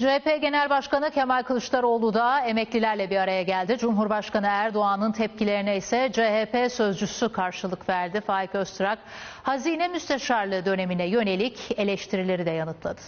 CHP Genel Başkanı Kemal Kılıçdaroğlu da emeklilerle bir araya geldi. Cumhurbaşkanı Erdoğan'ın tepkilerine ise CHP sözcüsü karşılık verdi. Faik Öztürk, hazine müsteşarlığı dönemine yönelik eleştirileri de yanıtladı.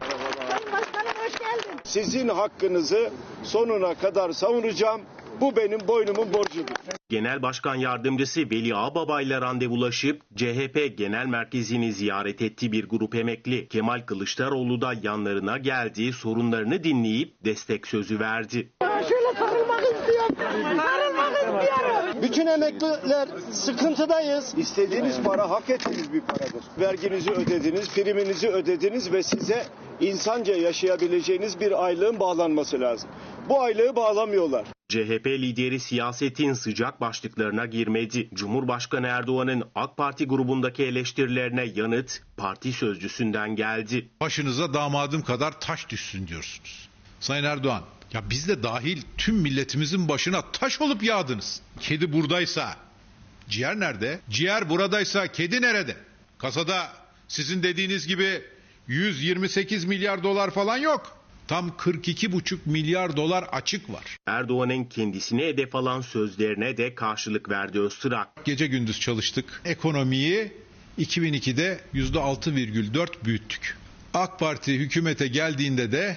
Sayın Başkanım hoş geldin. Sizin hakkınızı sonuna kadar savunacağım. Bu benim boynumun borcudur. Genel Başkan Yardımcısı Veli Ağbaba ile randevulaşıp CHP Genel Merkezi'ni ziyaret etti bir grup emekli. Kemal Kılıçdaroğlu da yanlarına geldi, sorunlarını dinleyip destek sözü verdi. Şöyle sarılmak istiyorum. Sarılmak istiyorum. Bütün emekliler sıkıntıdayız. İstediğiniz para hak ettiğiniz bir paradır. Verginizi ödediniz, priminizi ödediniz ve size insanca yaşayabileceğiniz bir aylığın bağlanması lazım. Bu aylığı bağlamıyorlar. CHP lideri siyasetin sıcak başlıklarına girmedi. Cumhurbaşkanı Erdoğan'ın AK Parti grubundaki eleştirilerine yanıt parti sözcüsünden geldi. başınıza damadım kadar taş düşsün diyorsunuz. Sayın Erdoğan, ya biz de dahil tüm milletimizin başına taş olup yağdınız. Kedi buradaysa ciğer nerede? Ciğer buradaysa kedi nerede? Kasada sizin dediğiniz gibi 128 milyar dolar falan yok. Tam 42,5 milyar dolar açık var. Erdoğan'ın kendisine hedef alan sözlerine de karşılık verdi Öztürk. Gece gündüz çalıştık. Ekonomiyi 2002'de %6,4 büyüttük. AK Parti hükümete geldiğinde de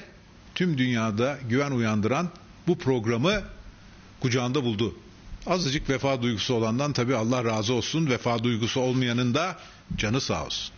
tüm dünyada güven uyandıran bu programı kucağında buldu. Azıcık vefa duygusu olandan tabii Allah razı olsun. Vefa duygusu olmayanın da canı sağ olsun.